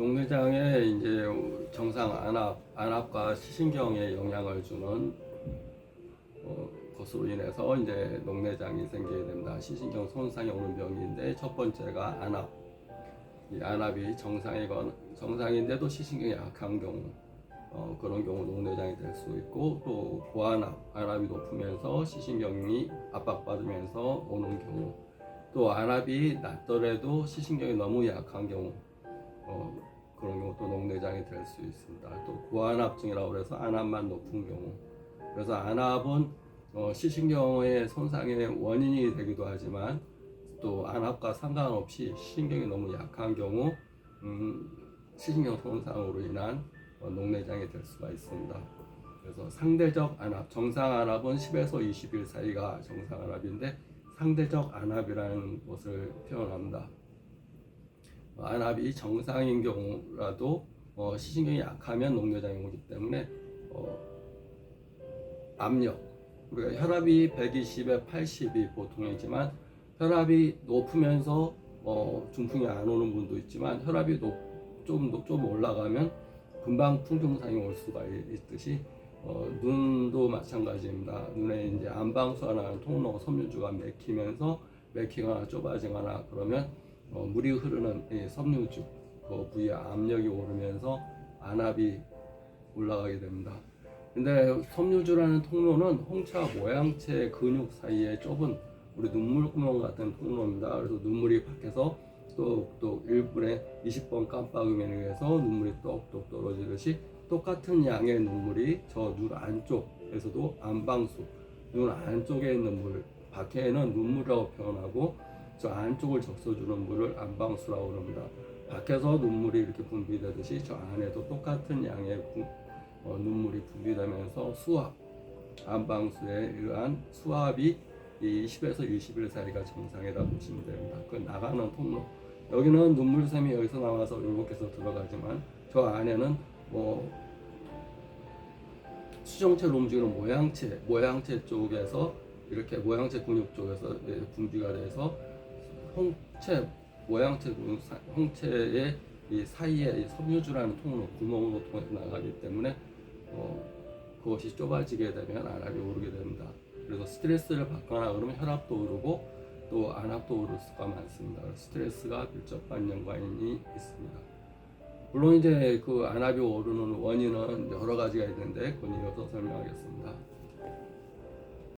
녹내장에 이제 정상 안압, 안압과 시신경에 영향을 주는 어, 것으로 인해서 이제 녹내장이 생기게 됩니다. 시신경 손상이 오는 병인데 첫 번째가 안압. 이 안압이 정상이건 정상인데도 시신경이 약한 경우 어, 그런 경우 녹내장이 될 수 있고 또 고안압, 안압이 높으면서 시신경이 압박받으면서 오는 경우 또 안압이 낮더라도 시신경이 너무 약한 경우 어, 그런 경우 또 녹내장이 될 수 있습니다. 또 고안압증이라고 해서 안압만 높은 경우 그래서 안압은 어, 시신경의 손상의 원인이 되기도 하지만 또 안압과 상관없이 시신경이 너무 약한 경우 음, 시신경 손상으로 인한 어, 녹내장이 될 수가 있습니다. 그래서 상대적 안압, 정상 안압은 10에서 20일 사이가 정상 안압인데 상대적 안압이라는 것을 표현합니다. 어, 안압이 정상인 경우라도 어, 시신경이 약하면 녹내장이 오기 때문에 어, 압력 우리가 혈압이 120에 80이 보통이지만 혈압이 높으면서 어, 중풍이 안 오는 분도 있지만 혈압이 높, 좀, 높- 좀 올라가면 금방 풍증상이 올 수가 있- 있듯이 어, 눈도 마찬가지입니다. 눈에 이제 안방수하는 통로 섬유주가 맥히면서 맥히거나 좁아지거나 그러면 어, 물이 흐르는 이 섬유주 그 부위에 압력이 오르면서 안압이 올라가게 됩니다. 근데 섬유주라는 통로는 홍차 모양체 근육 사이에 좁은 우리 눈물 구멍 같은 통로입니다. 그래서 눈물이 밖에서 또또 1분에 20번 깜빡임에 의해서 눈물이 똑똑 떨어지듯이 똑같은 양의 눈물이 저 눈 안쪽에서도 안방수 눈 안쪽에 있는 물 밖에는 눈물이라고 표현하고 저 안쪽을 적셔주는 물을 안방수라고 합니다. 밖에서 눈물이 이렇게 분비되듯이 저 안에도 똑같은 양의 구- 어, 눈물이 분비되면서 수압 안방수에 의한 수압이 이 10에서 20일 사이가 정상이라고 보시면 됩니다. 그 나가는 통로 여기는 눈물샘이 여기서 나와서 이렇게 해서 들어가지만 저 안에는 뭐 수정체로 움직이는 모양체 모양체 쪽에서 이렇게 모양체 근육 쪽에서 예, 분비가 돼서 홍채 사- 홍채의 이 사이에 이 섬유주라는 통로 구멍으로 통해서 나가기 때문에 어, 그것이 좁아지게 되면 안압이 오르게 됩니다. 그래서 스트레스를 받거나 그러면 혈압도 오르고 또 안압도 오를 수가 많습니다. 스트레스가 밀접한 연관이 있습니다. 물론 이제 그 안압이 오르는 원인은 여러 가지가 있는데 그건 이어서 설명하겠습니다.